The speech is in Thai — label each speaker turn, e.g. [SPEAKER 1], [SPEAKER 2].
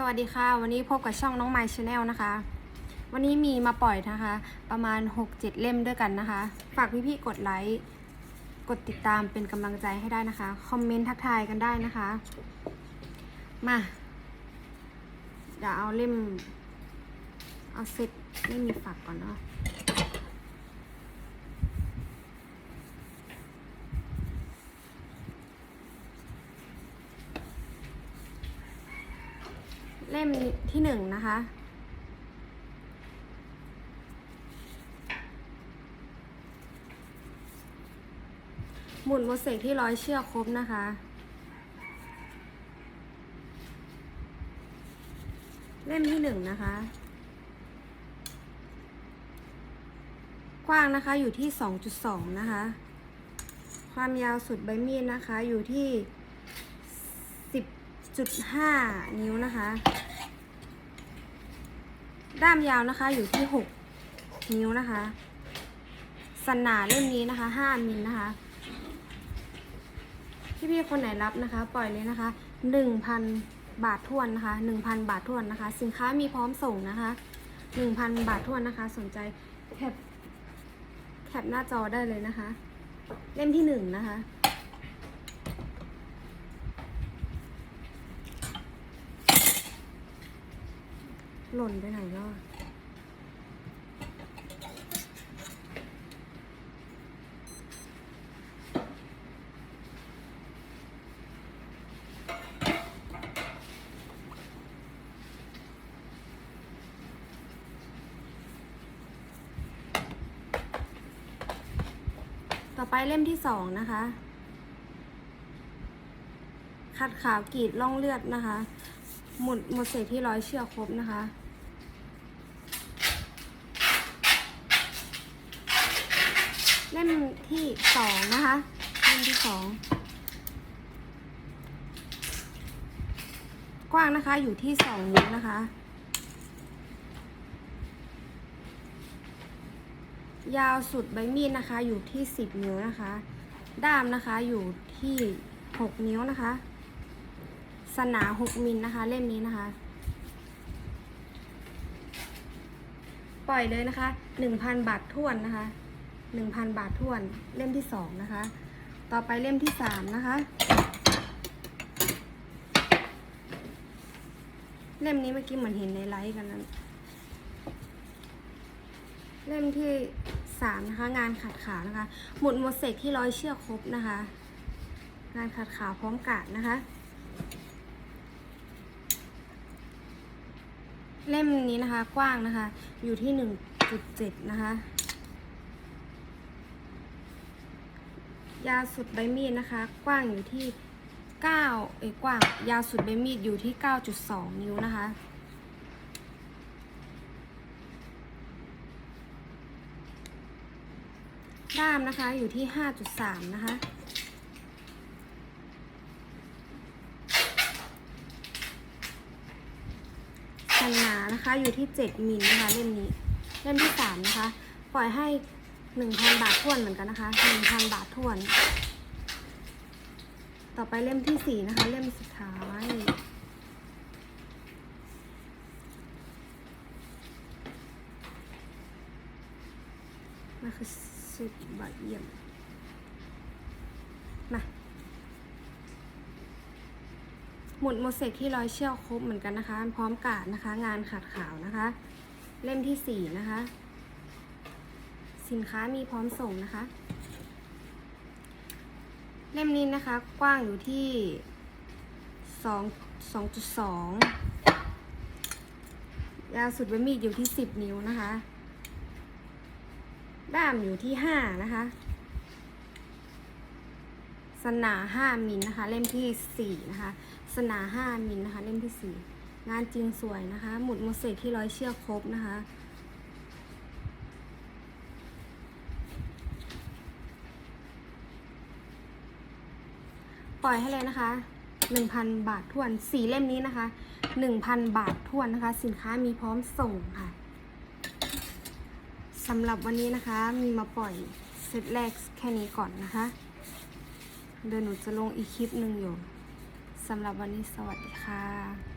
[SPEAKER 1] สวัสดีค่ะ วันนี้พบกับช่องน้องไมค์ชาแนลนะคะ วันนี้มีมาปล่อยนะคะ ประมาณ 6-7 เล่มด้วยกันนะคะ ฝากพี่ๆกดไลค์กดติดตามเป็นกำลังใจให้ได้นะคะ คอมเมนต์ทักทายกันได้นะคะ มาเดี๋ยวเอาเล่ม เอาเซตไม่มีฝากก่อนเนาะ เล่มที่หนึ่งนะคะ หมุนโมเสกที่ร้อยเชือกครบนะคะเล่มที่หนึ่งนะคะ กว้างนะคะอยู่ที่สองจุดสองนะคะ ความยาวสุดใบมีดนะคะอยู่ที่สิ บจุดห้านิ้วนะคะ ด้ามยาวนะคะอยู่ที่หกนิ้วนะคะสนาเล่มนี้นะคะห้ามิลนะคะ พี่ๆคนไหนรับนะคะ ปล่อยเลยนะคะหนึ่งพันบาททวนนะคะหนึ่งพันบาททวนนะคะ สินค้ามีพร้อมส่งนะคะหนึ่งพันบาททวนนะคะ สนใจแคปแคปหน้าจอได้เลยนะคะ เล่มที่หนึ่งนะคะ หล่นไปไหนแล้วต่อไปเล่มที่สองนะคะ คัดขาวกรีดล่องเลือดนะคะ หมุดหมดเศษที่ร้อยเชือกครบนะคะ เล่มที่สองนะคะ เล่มที่สองกว้างนะคะอยู่ที่สองนิ้วนะคะ ยาวสุดใบมีดนะคะ อยู่ที่สิบนิ้วนะคะ ด้ามนะคะอยู่ที่หกนิ้วนะคะ สนาหกมิลนะคะ เล่มนี้นะคะ ปล่อยเลยนะคะหนึ่งพันบาททวนนะคะ หนึ่งพันบาททวนเล่มที่สองนะคะ ต่อไปเล่มที่สามนะคะ เล่มนี้เมื่อกี้เหมือนเห็นในไลฟ์กันนั้นเล่มที่สามนะคะ งานขัดขาวนะคะ หมุดโมเสกที่ร้อยเชือกครบนะคะ งานขัดขาวพร้อมกาดนะคะ เล่มนี้นะคะกว้างนะคะ อยู่ที่หนึ่งจุดเจ็ดนะคะ ยาวสุดใบมีดนะคะ กว้างอยู่ที่เก้าเอ้ยกว้าง ยาวสุดใบมีดอยู่ที่เก้าจุดสองนิ้วนะคะ ด้ามนะคะอยู่ที่ห้าจุดสามนะคะขนาดนะคะอยู่ที่ 7มิลนะคะเล่มนี้ เล่มที่ 3 นะคะ ปล่อยให้ 1,000บาททวนเหมือนกันนะคะ1,000บาททวน ต่อไปเล่มที่4นะคะ เล่มสุดท้ายมันคือสุดบาทเยี่ยมมาหมุดโมเสกที่ร้อยเชือกครบเหมือนกันนะคะ พร้อมกาดนะคะ งานขาดขาวนะคะ เล่มที่สี่นะคะ สินค้ามีพร้อมส่งนะคะ เล่มนี้นะคะกว้างอยู่ที่สองสองจุดสองยาวสุดใบมีดอยู่ที่สิบนิ้วนะคะ ด้ามอยู่ที่ห้านะคะ สนาห้ามิลนะคะ เล่มที่สี่นะคะ สนาห้ามิลนะคะ เล่มที่สี่งานจริงสวยนะคะ หมุดโมเสกที่ร้อยเชือกครบนะคะ ปล่อยให้เลยนะคะหนึ่งพันบาททวนสี่เล่มนี้นะคะหนึ่งพันบาททวนนะคะ สินค้ามีพร้อมส่งค่ะสำหรับวันนี้นะคะมีมาปล่อยเซตแรกแค่นี้ก่อนนะคะ เดี๋ยวหนูจะลงอีกคลิปหนึ่งอยู่สำหรับวันนี้สวัสดีค่ะ